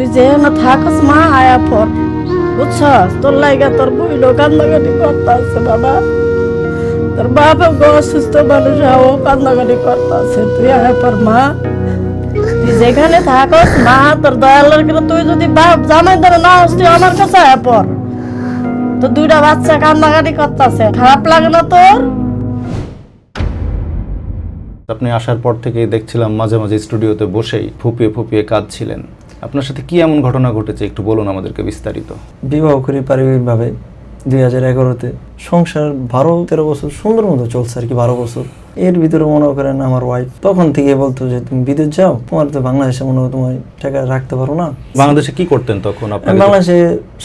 তুই যে না থাকস, মা, আয়া পর বুঝছস? তোর লাইগা তোর বইলো কান্দাকাটি করতেছে, বাবা। তোর বাবা গো অসুস্থ মানুষ ও কান্দাকাটি করতেছে? তুই আয়া পর মা। তুই যেখানে থাকস, মা, তোর দয়ালের করে তুই যদি বাপ, জামাই ধরে না হস, তুই আমার কাছে আয়া পর তো দুইটা বাচ্চা কান্দাকাটি করতেছে? খারাপ লাগে না তোর? আপনি আসার পর থেকেই দেখছিলাম মাঝে মাঝে স্টুডিওতে বসেই ফুপিয়ে ফুপিয়ে কাঁদছিলেন। আপনার সাথে কি এমন ঘটনা ঘটেছে? একটু বলুন আমাদেরকে বিস্তারিত। বিবাহ করি পারিবারিকভাবে। দুই হাজার এগারোতে সংসার বারো তেরো বছর সুন্দর মতো চলছে আর কি বারো বছর। এর ভিতরে মনে করেন আমার ওয়াইফ তখন থেকে বলতো যে তুমি বিদেশ যাও তোমার তো বাংলাদেশে মনে হয় তোমার টাকা রাখতে পারো না। বাংলাদেশে কি করতেন তখন বাংলাদেশে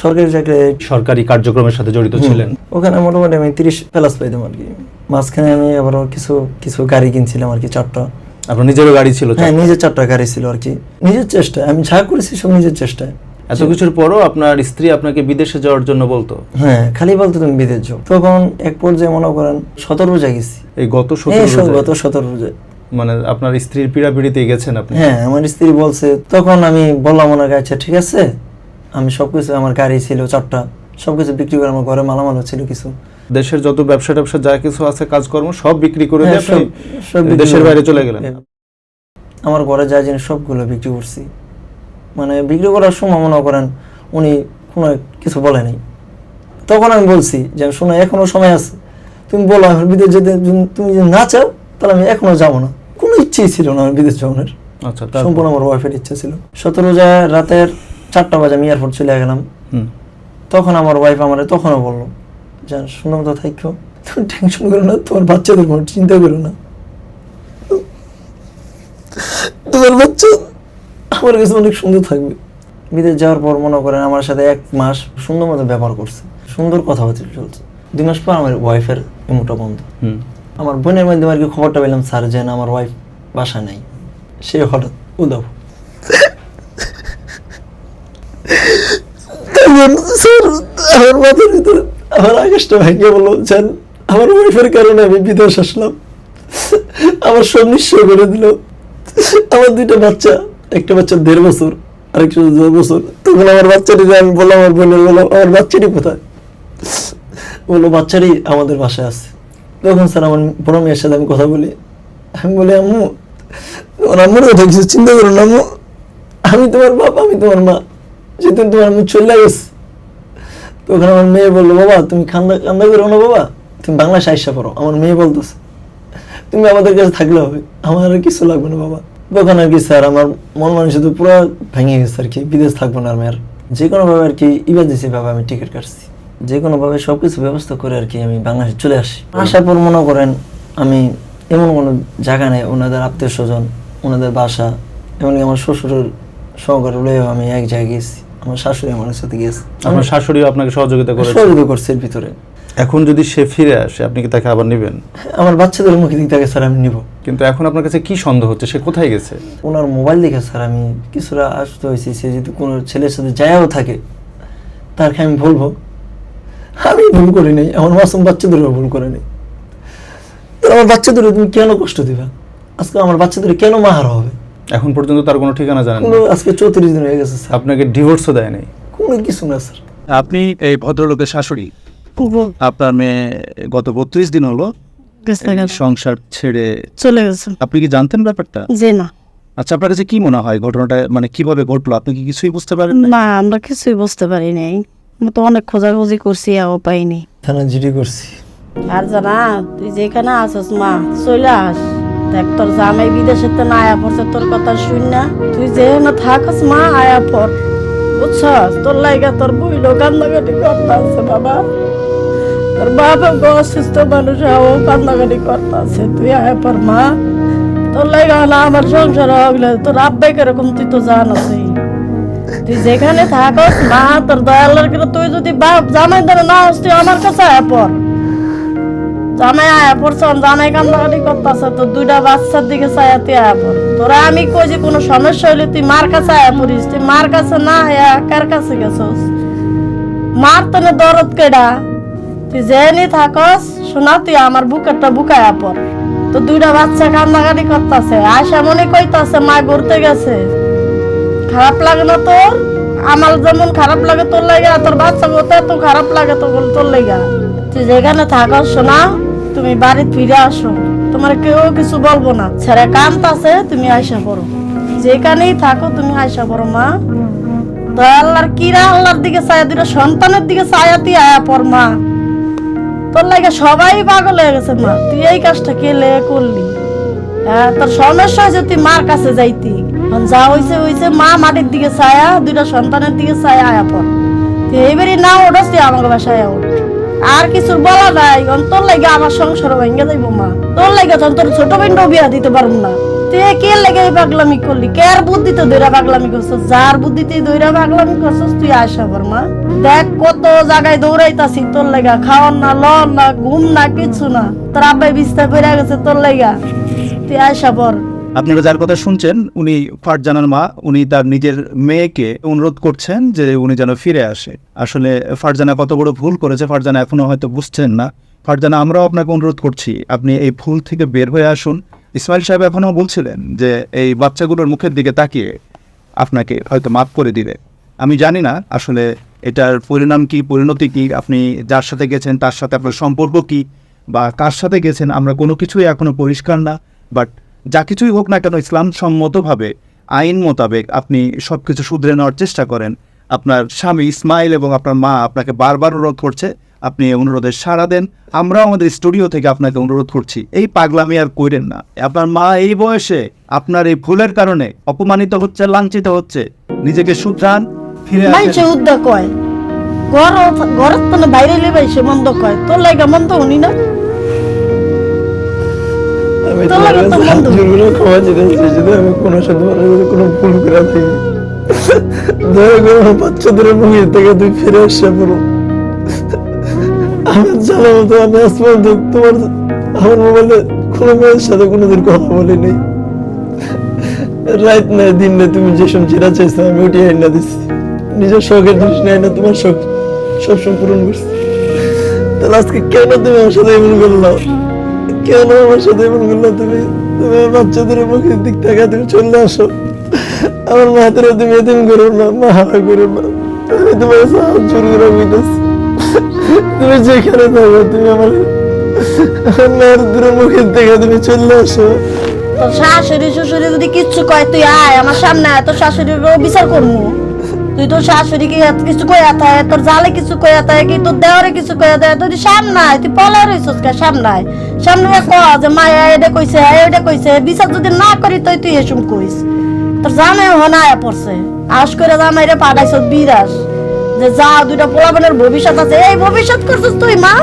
সরকারি চাকরি সরকারি কার্যক্রমের সাথে জড়িত ছিলেন। ওখানে মোটামুটি আমি তিরিশ প্লাস পাইতাম আর কি। মাঝখানে আমি আবারও কিছু কিছু গাড়ি কিনছিলাম আর কি চারটা। আপনার নিজেরও গাড়ি ছিল হ্যাঁ নিজের চারটা গাড়ি ছিল আর কি। নিজের চেষ্টায় আমি যা করেছি সব নিজের চেষ্টায়। এত কিছুর পরও আপনার স্ত্রী আপনাকে বিদেশে যাওয়ার জন্য বলতো? হ্যাঁ খালি বলতো তুমি বিদেশ যাও। তখন এক পর্যায়ে মনে করেন সতেরো রোজা গেছি। এই গত সতেরো গত সতেরো রোজায়। মানে আপনার স্ত্রীর পীড়াপিড়িতে গেছেন আপনি? হ্যাঁ আমার স্ত্রী বলছে তখন আমি বললাম ওনাকে আচ্ছা ঠিক আছে আমি সবকিছু আমার গাড়ি ছিল চারটা। সবকিছু বিক্রি করে আমার ঘরে মালামাল ছিল কিছু। দেশের যত ব্যবসা ট্যাবসা যা কিছু আছে কাজকর্ম সব বিক্রি করে দিয়ে হ্যাঁ, আপনি সব- সব দেশের বাইরে চলে গেলেন। আমার ঘরে যা জিনিস সবগুলো বিক্রি করছি। মানে বিক্রি করার সময় মনে করেন উনি কোনো কিছু বলে নাই। তখন আমি বলছি যে শোনো এখনও সময় আছে। তুমি বলো আমি বিদেশ যেতে যদি- তুমি যদি না চাও তাহলে আমি এখনও যাব না। কোনো ইচ্ছেই ছিল না আমি বিদেশ যাওয়ার আচ্ছা? সম্পূর্ণ আমার ওয়াইফের ইচ্ছা ছিল। সতেরো যা রাতের চারটা বাজে আমি এয়ারপোর্ট চলে গেলাম। তখন আমার ওয়াইফ আমার তখনও বলল যে সুন্দর মতো থাকো তুমি টেনশন করো না তোমার বাচ্চাদের কোনো চিন্তা করো না। তোমার বাচ্চা আমার কাছে অনেক সুন্দর থাকবে। বিদেশ যাওয়ার পর মনে করেন আমার সাথে এক মাস সুন্দর মতো ব্যবহার করছে সুন্দর কথাবার্তা চলছে। দুই মাস পর আমার ওয়াইফের এমুটা বন্ধ। আমার বোনের মাধ্যমে আর কি খবরটা পেলাম স্যার যে না আমার ওয়াইফ বাসা নাই। সে হঠাৎ উদাও স্যার, আমার মাথার ভিতরে আমার আকাশটা ভেঙে আমার ওয়াইফের কারণে আমি বিদেশ আসলাম। আমার সব করে দিল। আমার দুইটা বাচ্চা, একটা বাচ্চা দেড় বছর, আরেকটা দেড় বছর। তখন আমার বাচ্চাটি আমি বললাম, আমার বোনের বললাম আমার বাচ্চাটি কোথায়? বলল বাচ্চারই আমাদের বাসায় আছে। তখন স্যার আমার বড় মেয়ের সাথে আমি কথা বলি। আমি বলি, আম্মু, তোমার আম্মুর কথা কিছু চিন্তা না, আম্মু। আমি তোমার বাপ, আমি তোমার মা। যেহেতু তোমার আম্মু চলে গেছে তখন আমার মেয়ে বলল বাবা তুমি কান্দা কান্দা করো না বাবা তুমি বাংলাদেশে আইসা পড়ো। আমার মেয়ে বলতেছে তুমি আমাদের কাছে থাকলে হবে আমার আর কিছু লাগবে না বাবা। তখন আর কি স্যার আমার মন মানুষ তো পুরো ভেঙে গেছে আর কি বিদেশ থাকব না আর যে কোনোভাবে আর কি ইমার্জেন্সি ভাবে আমি টিকিট কাটছি। যে কোনোভাবে সব কিছু ব্যবস্থা করে আর কি আমি বাংলাদেশে চলে আসি। আসার পর মনে করেন আমি এমন কোনো জায়গা নেই ওনাদের আত্মীয় স্বজন ওনাদের বাসা এমনকি আমার শ্বশুরের সহকারে আমি এক জায়গায় গেছি। আমার শাশুড়ি আমার সাথে গেছে আপনার শাশুড়িও আপনাকে সহযোগিতা করেছে? সহযোগিতা করছে এর ভিতরে। এখন যদি সে ফিরে আসে আপনি কি তাকে আবার নেবেন? আমার বাচ্চাদের মুখে দিক থেকে স্যার আমি নিব। কিন্তু এখন আপনার কাছে কি সন্দেহ হচ্ছে? সে কোথায় গেছে? ওনার মোবাইল দেখে স্যার আমি কিছুটা আসতে হয়েছি। সে যদি কোনো ছেলের সাথে যায়ও থাকে তাকে আমি বলব। আমি ভুল করি নাই আমার মাসুম বাচ্চাদেরও ভুল করে নেই। আমার বাচ্চাদের তুমি কেন কষ্ট দিবা? আজকে আমার বাচ্চাদের কেন মাহার হবে? এখন পর্যন্ত তার কোনো ঠিকানা জানেন কোনো না? আজকে চৌত্রিশ দিন হয়ে গেছে স্যার। আপনাকে ডিভোর্সও দেয় নাই। কোনো কিছু না স্যার। আপনি এই ভদ্রলোকের শাশুড়ি? আপনার মেয়ে গত বত্রিশ দিন হলো। সংসার ছেড়ে চলে গেছে। আপনি কি জানতেন ব্যাপারটা? যে না। আচ্ছা আপনার কাছে কি মনে হয় ঘটনাটা মানে কীভাবে ঘটলো? আপনি কি কিছুই বুঝতে পারেন না না আমরা কিছুই বুঝতে পারি নাই। আমরা তো অনেক খোঁজাখুঁজি করছি আও পাইনি। থানা জিডি করছি। আর জানা তুই যেখানে আসস মা চলে আস। দেখ, তোর জামাই বিদেশে তো না আয়া পড়ছে, তোর কথা শুন না। তুই যেখানে থাকস, মা আয়া পর বুঝছস? তোর লাইগা তোর বইলো কান্দাকাটি করতেছে, বাবা। তোর বাবা গো অসুস্থ মানুষ ও কান্দাকাটি করতেছে। তুই আয়া পর মা। তোর লাইগা না আমার সংসার হগলে তোর আব্বাই কীরকম, তুই তো জানাসই তুই যেখানে থাকস, মা, তোর দয়ালের করে তুই যদি বাপ জামাই ধরে না হস তুই আমার কাছে আয়া পর জামাই আয়া পড়ছন জামাই কান্দাকাটি করতেছে, তো দুইটা বাচ্চার দিকে চায়া তুই আয়া পড়। তোরা আমি কই যে কোনো সমস্যা হইলে তুই মার কাছে আয়া পড়িস, তুই মার কাছে না আয়া কার কাছে গেছস? মার তনে দরদ কেডা? তুই যেনি থাকস, শোনা তুই আমার বুকেরটা বুকায়া পড়। তো দুইটা বাচ্চা কান্দাকাটি করতেছে আশা মনে কইতাছে, মা ঘুরতে গেছে। খারাপ লাগে না তোর? আমার যেমন খারাপ লাগে তোর লাগে তোর বাচ্চা কত এত খারাপ লাগে তো তোর লেগা তুই যেখানে থাকো শোনা তুমি বাড়ি ফিরে আসো। তোমার কেউ কিছু বলব না। ছেড়ে কান্ত আছে, তুমি আয়সা পড়ো। যেখানেই থাকো, তুমি আয়সা পড়ো, মা। তো আল্লাহর কিরা আল্লাহর দিকে ছায়া দিলে, সন্তানের দিকে ছায়া তুই আয়া পর মা। তোর লাগে সবাই পাগল হয়ে গেছে, মা। তুই এই কাজটা কে লেগে করলি? হ্যাঁ তোর সমস্যা হয়েছে, তুই মার কাছে যাইতি। যা হয়েছে হয়েছে মা মাটির দিকে ছায়া, দুইটা সন্তানের দিকে ছায়া আয়া পর তুই এইবারই না ওঠস, তুই আমাকে বাসায় ওঠ। আর কিছু বলা নাই। তোর লাগে আমার সংসার ভেঙে যাইবো মা। তোর লাগে তো তোর ছোট বোনটাও বিয়া দিতে পারব না। তুই কে লেগে পাগলামি করলি? কে আর বুদ্ধিতে দৈরা পাগলামি করছস? যার বুদ্ধিতে দৈরা পাগলামি করছস, তুই আসা পর মা। দেখ কত জায়গায় দৌড়াইতাছি তোর লাগা। খাওয়ার না লন না, ঘুম না, কিছু না। তোর আব্বাই বিস্তা পড়ে গেছে তোর লাগা। তুই আসা পর আপনারা যার কথা শুনছেন, উনি ফারজানার মা, উনি তার নিজের মেয়েকে অনুরোধ করছেন যে উনি যেন ফিরে আসে। আসলে ফারজানা কত বড় ভুল করেছে, ফারজানা এখনও হয়তো বুঝছেন না। ফারজানা, আমরাও আপনাকে অনুরোধ করছি, আপনি এই ভুল থেকে বের হয়ে আসুন। ইসমাইল সাহেব এখনও বলছিলেন যে এই বাচ্চাগুলোর মুখের দিকে তাকিয়ে আপনাকে হয়তো মাফ করে দিবে। আমি জানি না আসলে এটার পরিণাম কি, পরিণতি কি, আপনি যার সাথে গেছেন, তার সাথে আপনার সম্পর্ক কি, বা কার সাথে গেছেন, আমরা কোনো কিছুই এখনও পরিষ্কার না বাট যা কিছুই হোক না কেন ইসলাম সম্মতভাবে, আইন মোতাবেক আপনি সব কিছু শুধরে নেওয়ার চেষ্টা করেন। আপনার স্বামী ইসমাইল এবং আপনার মা আপনাকে বারবার অনুরোধ করছে, আপনি অনুরোধে সাড়া দেন। আমরাও আমাদের স্টুডিও থেকে আপনাকে অনুরোধ করছি, এই পাগলামি আর কইরেন না। আপনার মা এই বয়সে আপনার এই ভুলের কারণে অপমানিত হচ্ছে, লাঞ্ছিত হচ্ছে, নিজেকে শুধরান, ফিরে ঘরের বাইরে লিবাই মন্দ কয়, তোর লাগা মন্দ উনি না? আমি তোমার কাছে হাত জোর করে ক্ষমা চেয়ে যদি আমি কোনো সাথে কোনো ভুল করে থাকি। দয়া করে আমার বাচ্চাদের মুখে থেকে তুই ফিরে আসে পুরো। আমার জানা মতো আমি আজ পর্যন্ত তোমার আমার মোবাইলে কোনো মেয়ের সাথে কোনোদিন কথা বলি নাই। রাত নাই দিন নাই তুমি যে সময় চিরা চাইছো আমি উঠে আইনা দিচ্ছি। নিজের শখের জিনিস নাই না তোমার শখ সবসময় পূরণ করছি। তাহলে আজকে কেন তুমি আমার সাথে এমন করল কেন আমার সাথে এমন করল, তুমি তুমি বাচ্চাদের মুখের দিক থেকে তুমি চলে আসো। আমার মাথারে তুমি এদিন করো না, মা হারা করো না। আমি তোমার সাহায্য করে বুঝতেছি তুমি যেখানে থাকো, তুমি আমার আমার দূরে মুখের থেকে তুমি চলে আসো। শাশুড়ি, শ্বশুরি যদি কিচ্ছু কয়, তুই আয়, আমার সামনে আয়, তোর শাশুড়ির বিচার করব তুই তোর শাশুড়ি কি কিছু কইয়া থাকে তোর জালে কিছু কইয়া থাকে কি, তোর দেওয়ারে কিছু কইয়া থাকে তুই সামনে আয় তুই পলা রইছস কে সামনে আয় সামনে আয় ক যে মায়া এটা কইছে এটা কইছে, বিচার যদি না করি তুই তুই এসম কইস। তোর জামাই হনা আয়া পড়ছে। আস করে জামাই রে পাঠাইছ বিরাস। যে যা দুইটা পোলাপানের ভবিষ্যৎ আছে, এই ভবিষ্যৎ করছিস তুই, মা?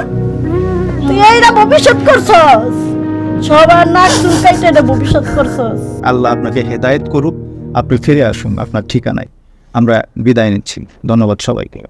তুই এইটা ভবিষ্যৎ করছস। সবার নাক চুলকাইতে এটা ভবিষ্যৎ করছস। আল্লাহ আপনাকে হেদায়েত করুক। আপনি ফিরে আসুন আপনার ঠিকানায়। আমরা বিদায় নিচ্ছি। ধন্যবাদ সবাইকে।